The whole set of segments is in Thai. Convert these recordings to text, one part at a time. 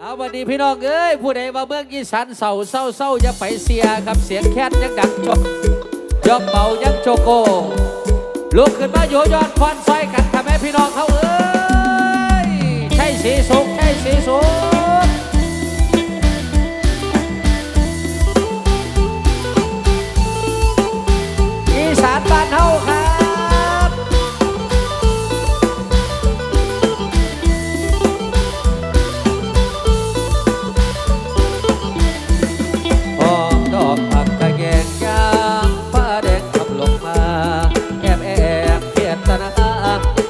เอาวันนี้พี่น้องเอ้ยผู้ใดมาเบื้องยีสันเสาเศร้าเศร้าจะไปเสียครับเสียงแค้นยังดังจบยอบเบายังโจโกลุกขึ้นมาโยยอดควันไฟกันทำให้พี่น้องเขาเอ้ยใช่สีสูกใช่สีสูกอีสานบ้านเฮาค่ะ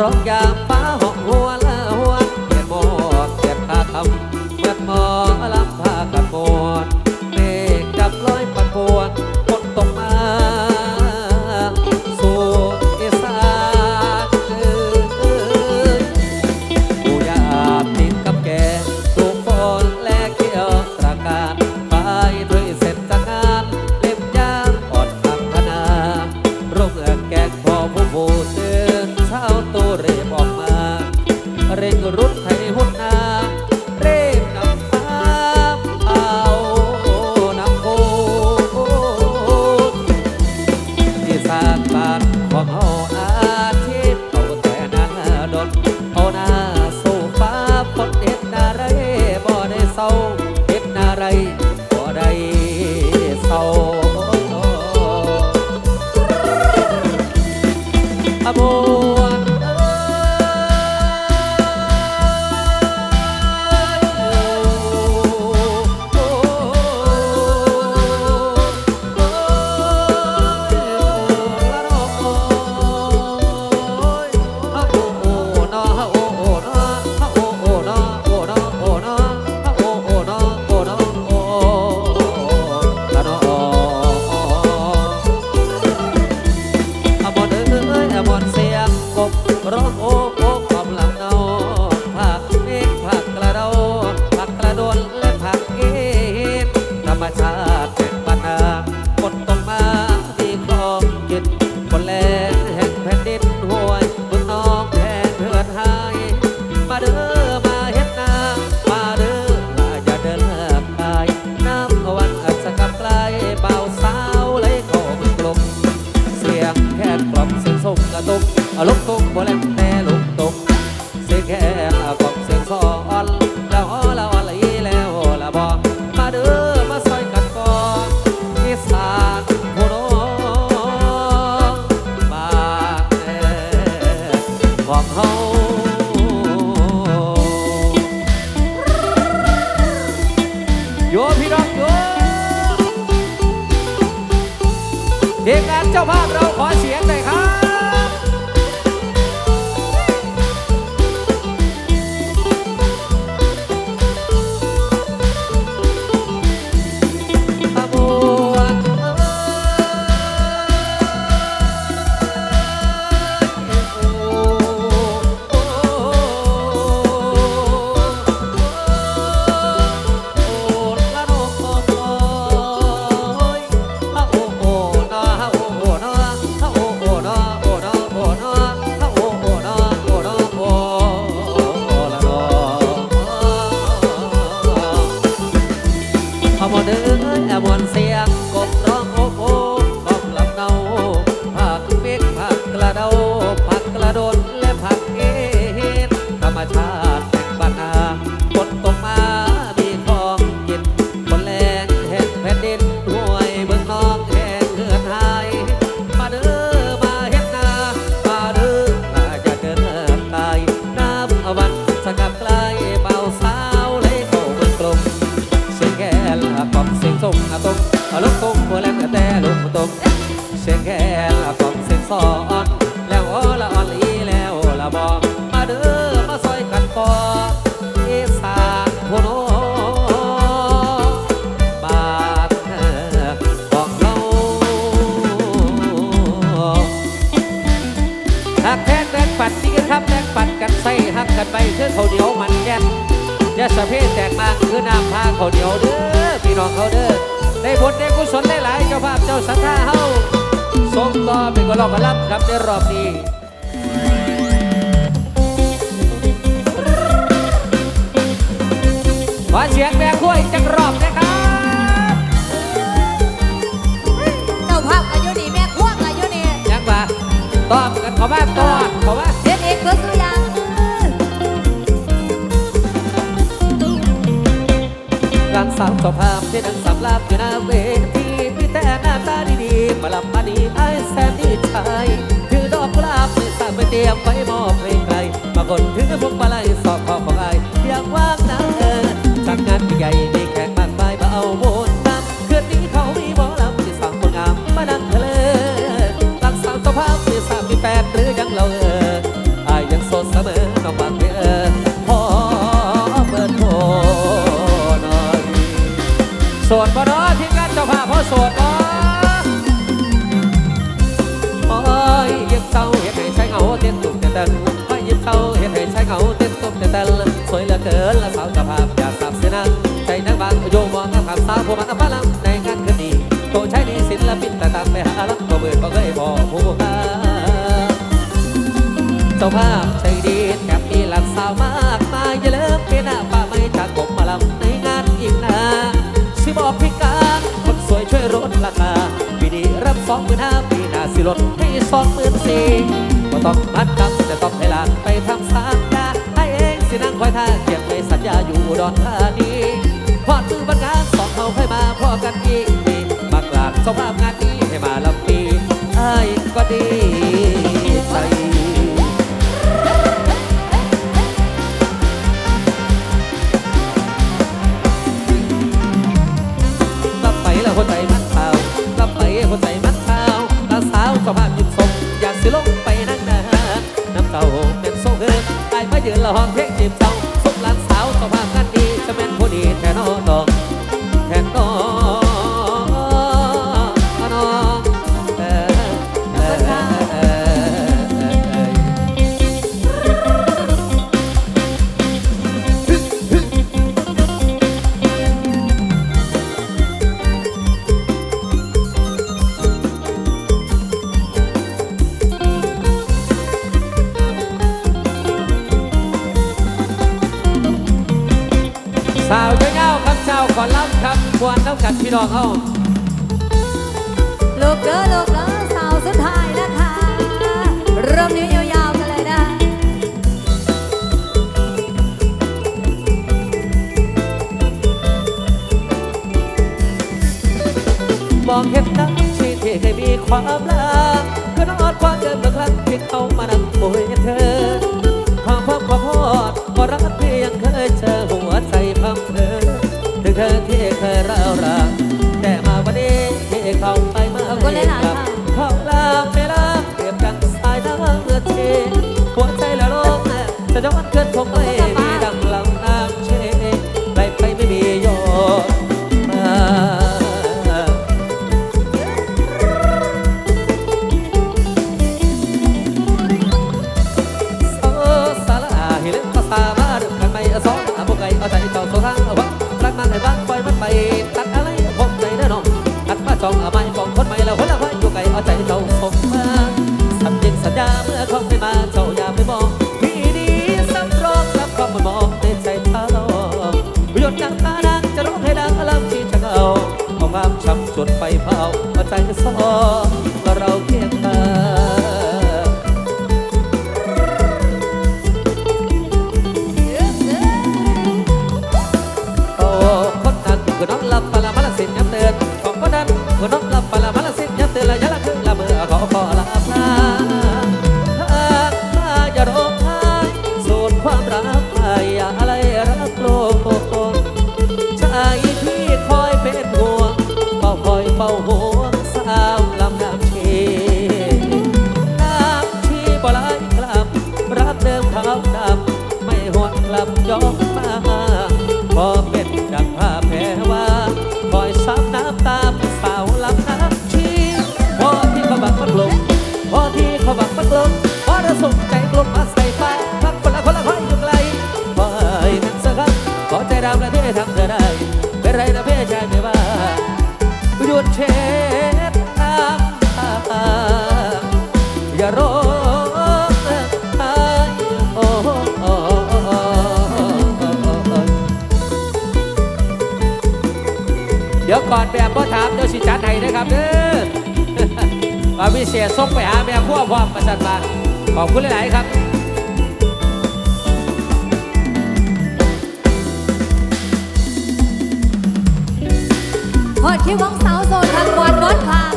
rock. amor. ไม่คือเขาเดียวมันแก่นจะสะเพแตกมากคือน้ำพาเขาเดียวเด้อพี่น้องเขาเด้อได้บุญได้กุศลได้หลายเจ้าภาพเจ้าสัทธาเฮาทรงต่อเป็นก็รอบรับครับในรอบนี้ la pena ver. โสดบ่เนาที่งานเจ้าภาพโสดบ่โอ้ยเย็บเต้าเฮ็ดให้ใช้เหงาเต้นตุ่มเต้นโอ้ยเย็บเต้าเฮ็ดให้ใช้เหงาเต้นตุ่มเต้นสวยเหลือเกินละสาวเจ้าภาพอยากกลับเสียนั้ใจนักบางโยมมองข้ามตาผู้มาพลังในงานคืนนี้โตใช้นี่ศิลปินแต่ตามไปหาลักบ่เบื่อบ่เคยพอผู้พาเจ้าภาพใจดีกับมีหลักสาวมากมายอย่าเลิกเป็นหน้า สองหมื่นห้าปีหน้าสิลดให้สองหมื่นสี่บ่ต้องมัดจำแต่ต้องให้ลานไปทำสามดาให้เองสินั่งคอยท่าเก็บไว้สัญญาอยู่ดอนดรธานีพอดมือบังงานสองเขาให้มาพ่อกันอีกมีมากราดสภาพงาน ควนน้ำกัดพี่น้องเอ้าลูกเด้อลูกเด้อสาวสุดท้ายนะคะริ่นี้ยาวๆกันเลยนะมองเห็นนักชีเที่เคยมีความรักก็ต้องอดความเกินบางครั้งที่เขามานั่งโวยเธอ ดงวันเกิดผมเอ้ย ก่อนแบบบ่ถามเดี๋ยวสิจัดให้นะครับเด้อมาพิเศษส่งไปหาแม่พ่อพร้อมประสัดมาขอบคุณหลาย ๆ ครับพอดคิ้วของสาวโซนทางกวนวัดพาง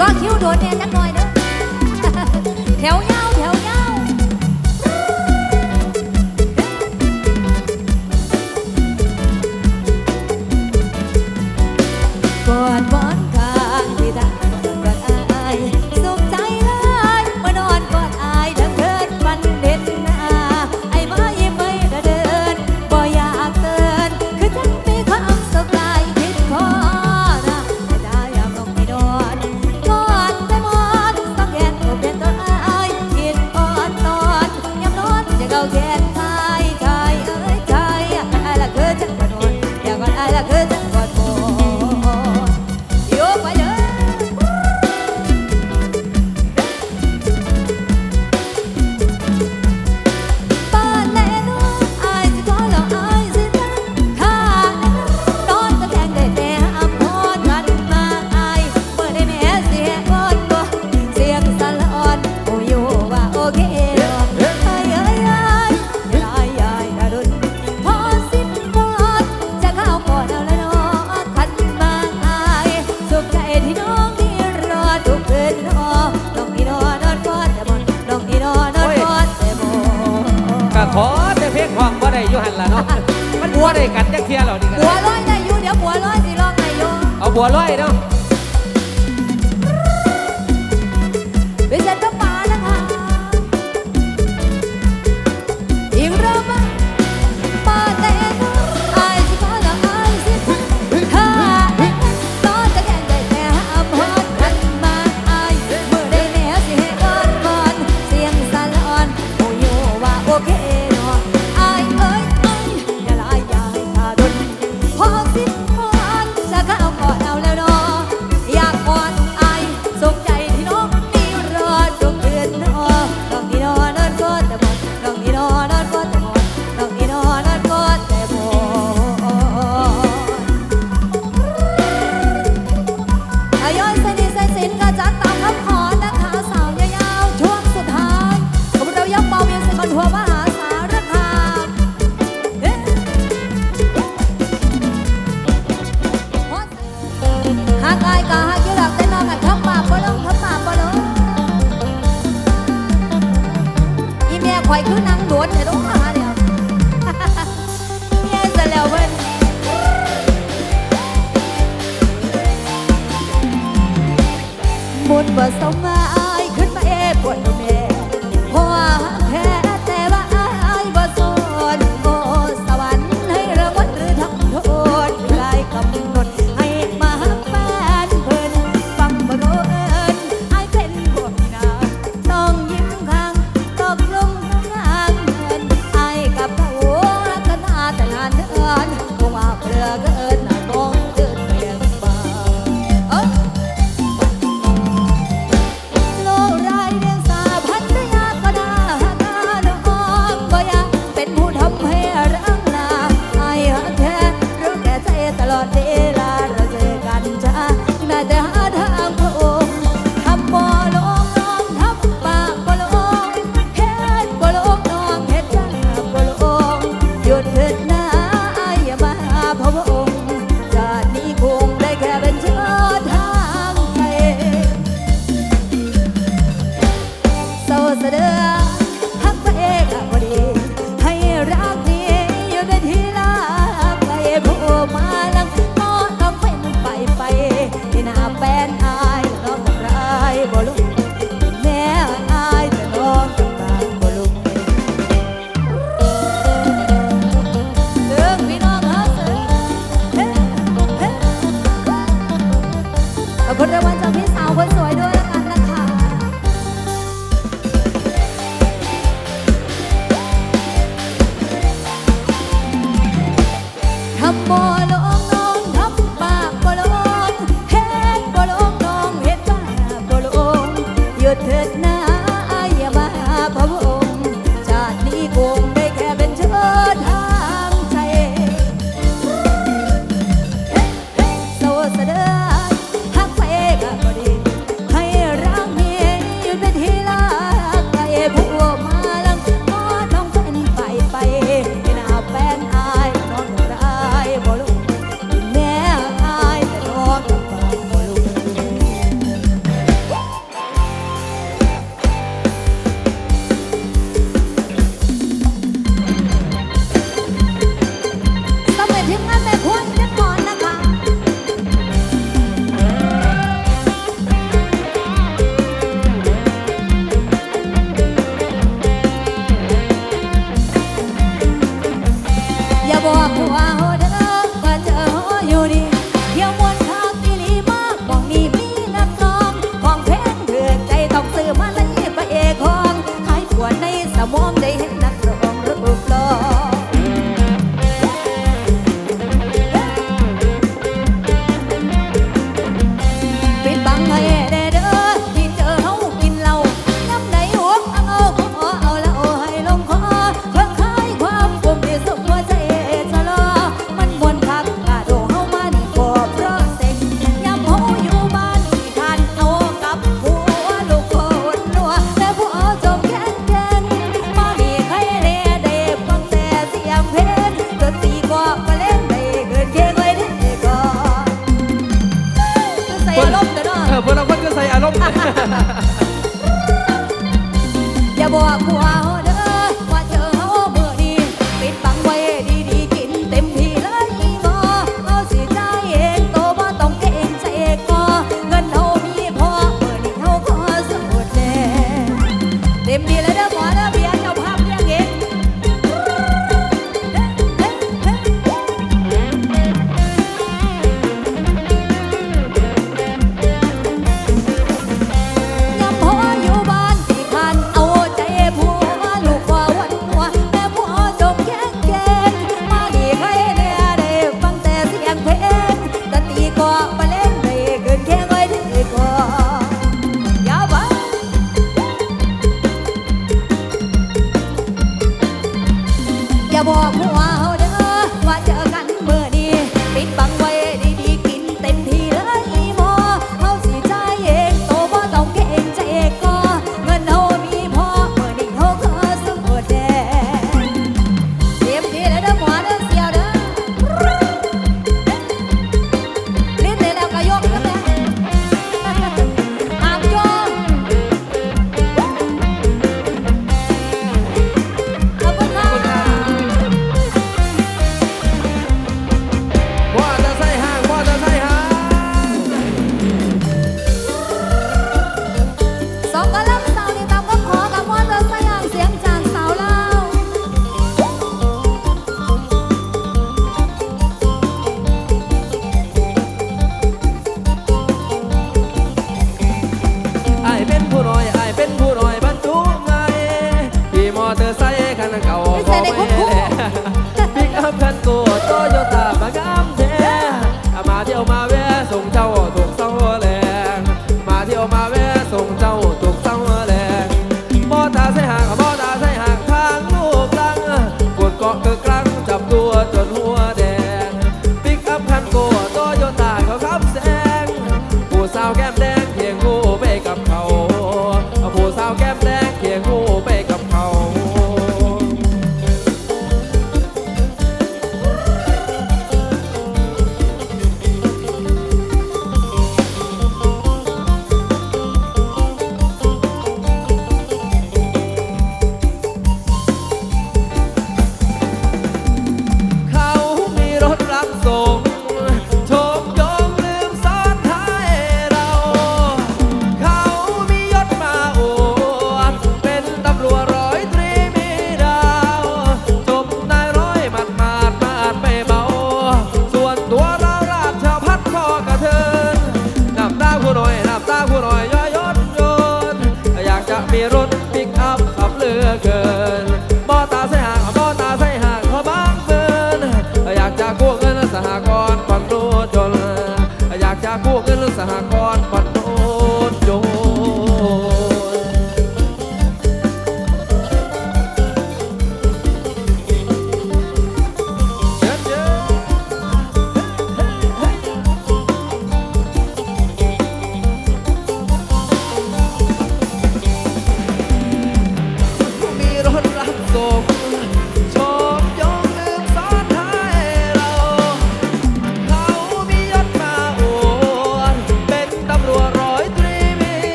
รอคิ้วโดนเนี่ยจักหน่อยเด้อแถวย หันละเนาะ มันบัวได้กันจะเคลียเหรอดีกันบัวลอยได้อยูเดี๋ยวบัวลอยสิลองได้อยเอาบัวลอยเนาะ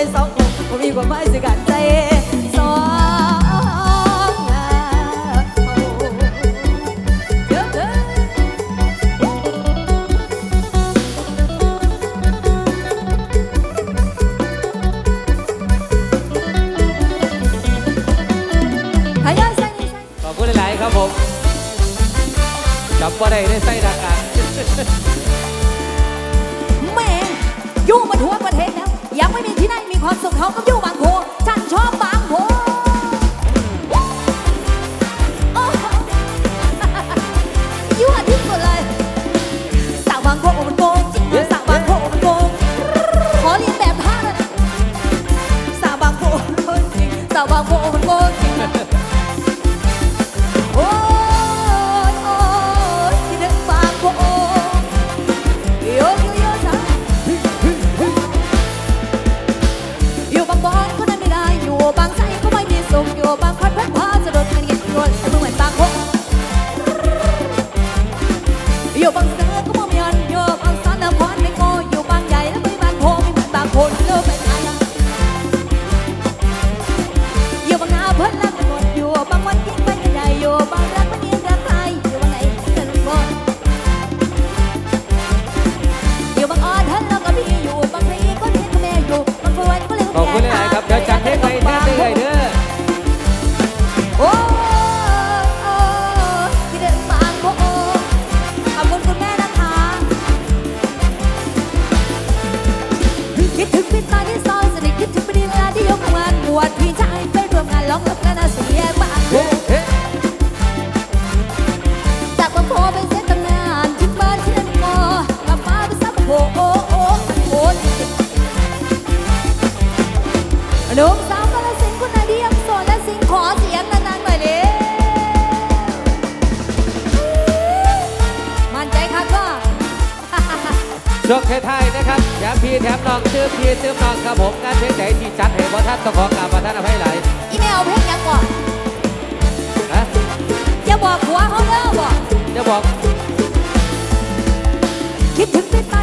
vocês são comigo mais de gata, yeah. I bao vô hồn cô Te fais pas